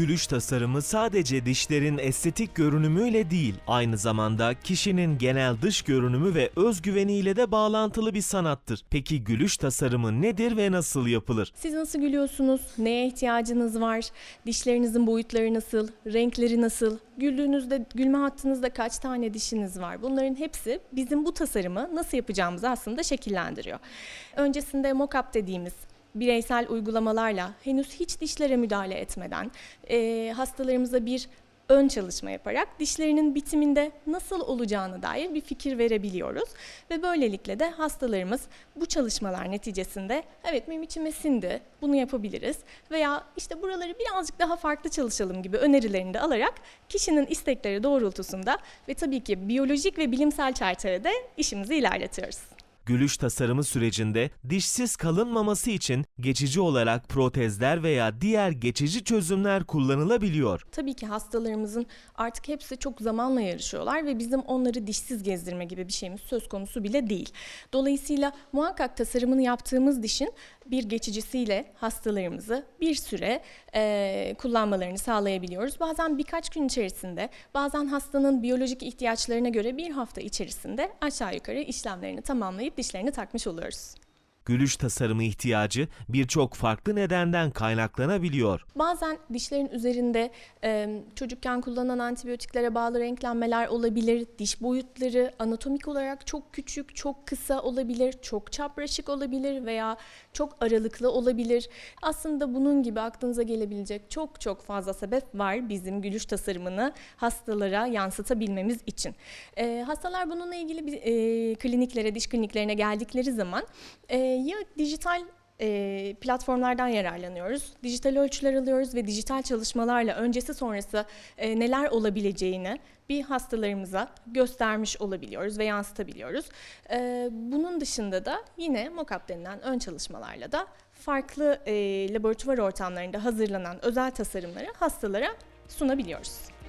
Gülüş tasarımı sadece dişlerin estetik görünümüyle değil, aynı zamanda kişinin genel dış görünümü ve özgüveniyle de bağlantılı bir sanattır. Peki gülüş tasarımı nedir ve nasıl yapılır? Siz nasıl gülüyorsunuz? Neye ihtiyacınız var? Dişlerinizin boyutları nasıl? Renkleri nasıl? Güldüğünüzde, gülme hattınızda kaç tane dişiniz var? Bunların hepsi bizim bu tasarımı nasıl yapacağımızı aslında şekillendiriyor. Öncesinde mock-up dediğimiz bireysel uygulamalarla henüz hiç dişlere müdahale etmeden eee, hastalarımıza bir ön çalışma yaparak dişlerinin bitiminde nasıl olacağına dair bir fikir verebiliyoruz. Ve böylelikle de hastalarımız bu çalışmalar neticesinde evet benim sindi bunu yapabiliriz veya işte buraları birazcık daha farklı çalışalım gibi önerilerini de alarak kişinin istekleri doğrultusunda ve tabii ki biyolojik ve bilimsel çerçevede işimizi ilerletiyoruz. Gülüş tasarımı sürecinde dişsiz kalınmaması için geçici olarak protezler veya diğer geçici çözümler kullanılabiliyor. Tabii ki hastalarımızın artık hepsi çok zamanla yarışıyorlar ve bizim onları dişsiz gezdirme gibi bir şeyimiz söz konusu bile değil. Dolayısıyla muhakkak tasarımını yaptığımız dişin bir geçicisiyle hastalarımızı bir süre eee, kullanmalarını sağlayabiliyoruz. Bazen birkaç gün içerisinde, bazen hastanın biyolojik ihtiyaçlarına göre bir hafta içerisinde aşağı yukarı işlemlerini tamamlayıp dişlerini takmış oluyoruz. Gülüş tasarımı ihtiyacı birçok farklı nedenden kaynaklanabiliyor. Bazen dişlerin üzerinde e, çocukken kullanılan antibiyotiklere bağlı renklenmeler olabilir. Diş boyutları anatomik olarak çok küçük, çok kısa olabilir, çok çapraşık olabilir veya çok aralıklı olabilir. Aslında bunun gibi aklınıza gelebilecek çok çok fazla sebep var bizim gülüş tasarımını hastalara yansıtabilmemiz için. E, hastalar bununla ilgili e, kliniklere, diş kliniklerine geldikleri zaman e, ya dijital e, platformlardan yararlanıyoruz. Dijital ölçüler alıyoruz ve dijital çalışmalarla öncesi sonrası e, neler olabileceğini bir hastalarımıza göstermiş olabiliyoruz ve yansıtabiliyoruz. E, bunun dışında da yine mock-up denilen ön çalışmalarla da farklı e, laboratuvar ortamlarında hazırlanan özel tasarımları hastalara sunabiliyoruz.